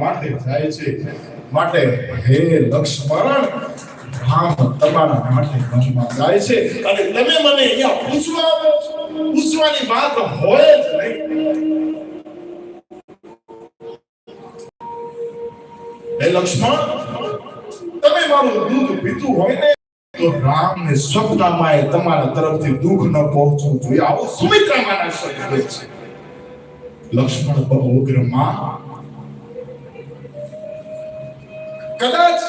માટે જાય છે. માટે હે લક્ષ્મણ, રામ તમારા માટે વનમાં જાય છે. અને તમે મને અહીંયા પૂછવા આવો પૂછવાની વાત હોય જ નહીં. હે લક્ષ્મણ, તમે મારું દૂધ પીતું હોય ને, તો રામને સ્વપ્નમાં એ તમારા તરફથી દુઃખ ન પહોંચવું જોઈએ. આવું સુમિત્રામાના શબ્દ છે. લક્ષ્મણ બહુ કદાચ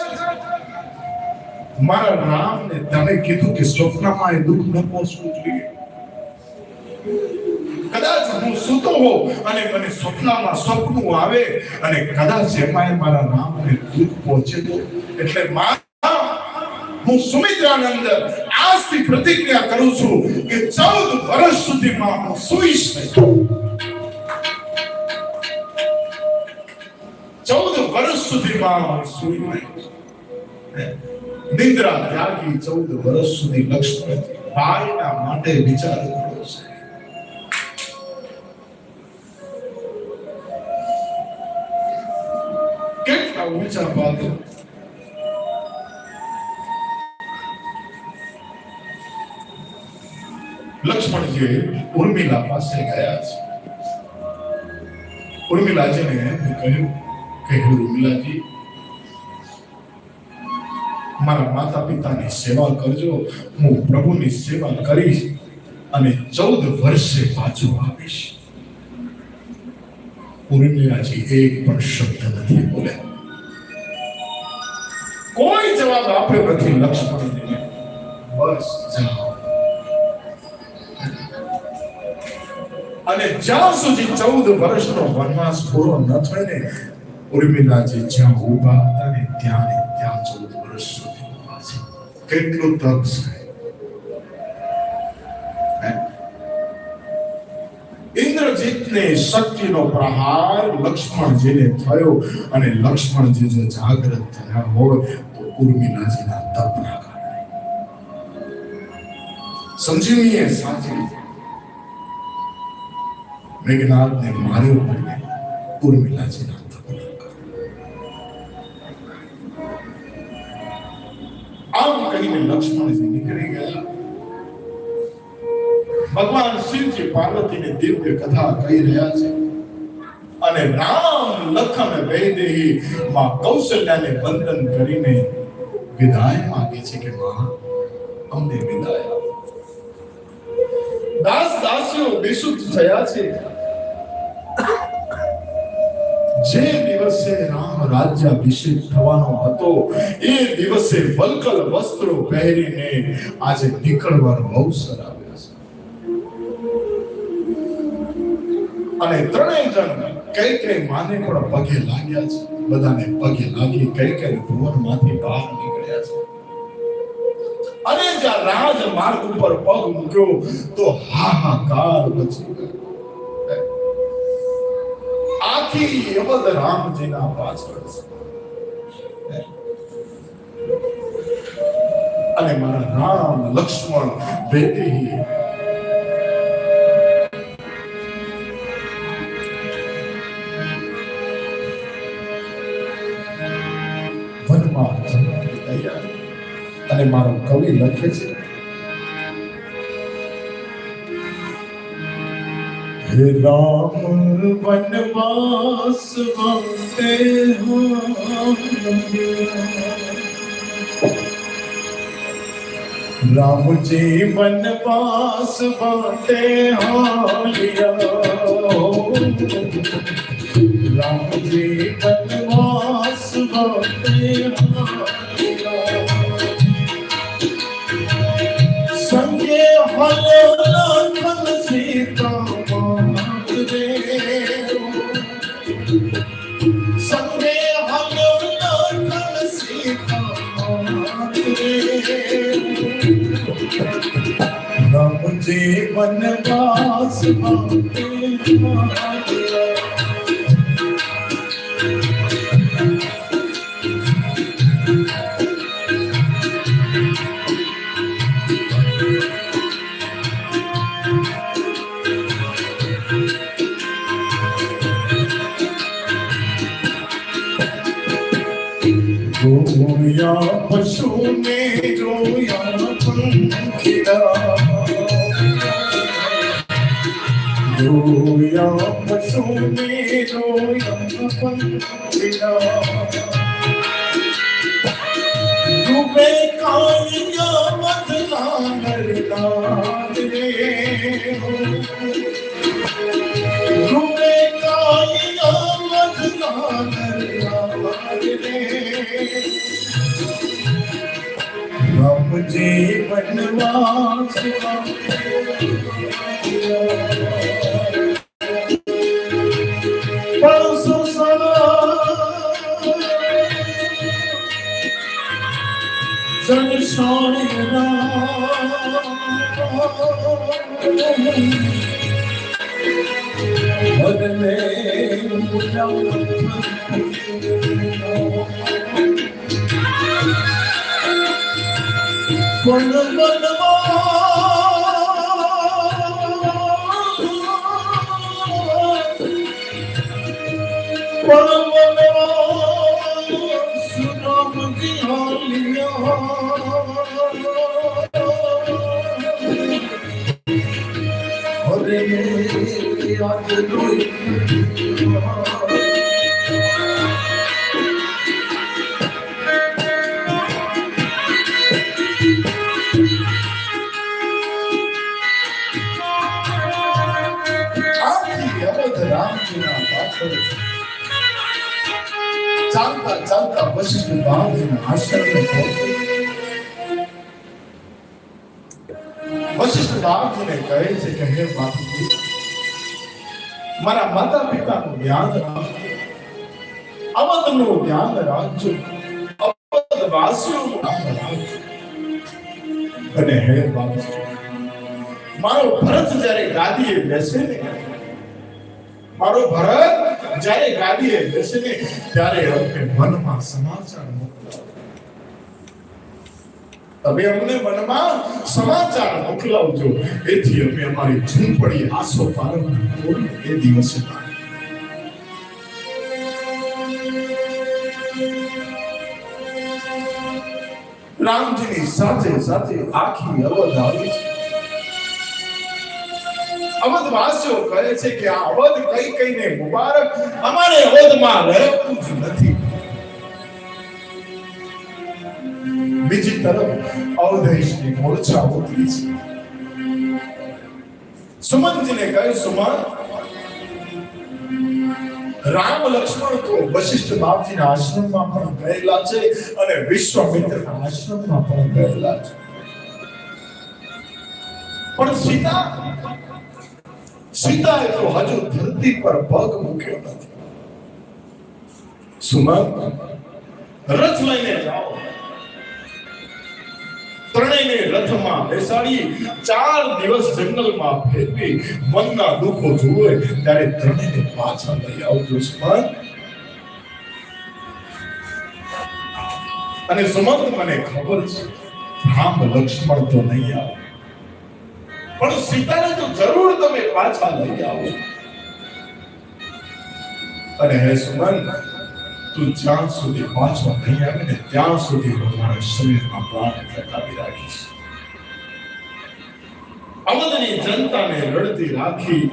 મારા રામને તમે કીધું કે સ્વપ્નમાં એ દુઃખ ન પહોંચવું જોઈએ. કદાચ હું સૂતો હોઉં અને મને સ્વપ્નમાં સપનું આવે અને કદાચ એમાં મારા રામને દુઃખ પહોંચે તો? એટલે મા હું સુમિત્રાનંદ આજથી પ્રતિજ્ઞા કરું છું કે ચૌદ વર્ષ સુધીમાં હું સુઈશ નહીં સુધીમાં માટે વિચાર લક્ષ્મણજી ઉર્મિલા પાસે ગયા છે. ઉર્મિલાજીને કહ્યું કે હે ઉર્મિલાજી મારા માતા પિતાની સેવા કરજો હું પ્રભુની સેવા કરીશ અને ચૌદ વર્ષે પાછો આવીશ ઉર્મિલાજી એક પણ શબ્દ નથી બોલ્યા કોઈ જવાબ આપ્યો નથી લક્ષ્મણજીને બસ જાઓ અને જ્યાં સુધી ચૌદ વર્ષનો વનવાસ પૂરો ન થાય ને ઉર્મિલાજી જ્યાં ઊભા હતા ને ત્યાં ને ત્યાં ચૌદ વર્ષ સુધી ઊભા છે કેટલું શક્તિનો પ્રહાર લક્ષ્મણજીને થયો અને લક્ષ્મણજી જો જાગૃત થયા હોય તો ઉર્મિલાજીના તપના કારણે સંજીવનીએ સાચી મેઘનાથને માર્યો અને ઉર્મિલાજીના કહીને લક્ષ્મણજી નીકળી ગયા. ભગવાન શિવજી પાર્વતીને દિવ્ય કથા કહી રહ્યા છે. અને રામ લખન વૈદેહી માં કૌશલ્યાને વંદન કરીને વિદાય માંગે છે કે માં, અમને વિદાય દાસ દાસીઓ બેશુદ્ધ થયા છે. જે દિવસે રામ રાજ્યાભિષેક થવાનો હતો. એ દિવસે વલકલ વસ્ત્રો પહેરીને આજે નીકળવાનો અવસર આવ્યો છે. અને ત્રણેય જણ કઈ કઈ માને પણ પગે લાગ્યા છે. બધાને પગે લાગી કઈ કઈ ભુવનમાંથી બહાર નીકળ્યા છે. અને જ્યાં રાજ માર્ગ ઉપર પગ મૂક્યો તો હાહાકાર મચી ગયો. આખી યમદ રામજીના પાછળ છે અને મારા રામ લક્ષ્મણ બેટી વનમાં અને મારો કવિ લખે છે હે રામ વનવાસ વંતે હો રામજી વનવાસ વંતે રામજી વનવાસ વંતે સંગે હલો લખન રામજી વનવાસ માટે માત રે જોયા પશુને જોયા પંખીડા જોયા પશુને જોયા પંખીડા ડૂબે કાળિયા મધના નરનાદ રે ડૂબે કાળિયા મધના નરનાદ રે આખી અવધ રામજીના પાછળ ચાલતા ચાલતા વશિષ્ઠ મહારાજના આશ્રમે. વશિષ્ઠ મહારાજને કહે છે કે હે બાપુજી મારા માતા પિતાનું ધ્યાન રાખજો અવધનું યાદ રાખજો અવધ વાસીઓનું યાદ રાખજો અને હે બાપુજી મારો ભરત જ્યારે ગાદીએ બેસે ને મારો ભરત જ્યારે ગાદીએ બેસે ને ત્યારે અમને મનમાં સમાચાર મોકલાવો તમે અમને મનમાં સમાચાર મોકલાવજો. એથી અમે અમારી ઝૂંપડી આસો પારવાની એ દિવસે રામજીની સાથે સાથે આખી અવધ આવી છે. અવધ વાસીઓ કહે છે કે આ અવધ કઈ કઈને મુબારક. અમારે અવધમાં રહેવું જ નથી. બીજી તરફ અવધેશની મૂર્છા ઉતરી છે. સુમનજીને કહ્યું, સુમન, રામ લક્ષ્મણ તો વશિષ્ઠ બાપજીના આશ્રમમાં પણ ગયેલા છે અને વિશ્વામિત્રના આશ્રમમાં પણ ગયેલા છે. પણ સીતા, સીતાએ તો હજુ ધરતી પર પગ મૂક્યો નથી. સુમન, રથ લઈને જાઓ. ત્રણેયને રથમાં બેસાડી ચાર દિવસ જંગલમાં ફેરવી મનના દુઃખો જુએ, ત્યારે ત્રણેયને પાછા લઈ આવજો સુમન. અને સમર્થ મને ખબર છે, રામ લક્ષ્મણ તો નહીં આવે. પણ સીતાને તો જરૂર તમે પાછા લઈ આવો. અને હે સુમન તું જ્યાં સુધી પાછો નહીં આવે ને ત્યાં સુધી હું મારા શરીરમાં પ્રાણ ટકાવી રાખીશ. અવધની જનતાને રડતી રાખી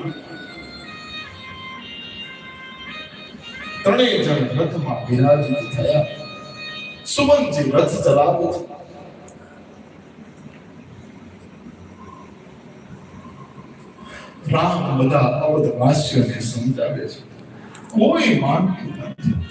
ત્રણેય જણ રથમાં વિરાજિત થયા. સુમનજી રથ ચલાવે છે. રામ બધા અવધવાસીઓને સમજાવે છે. કોઈ માનતું નથી.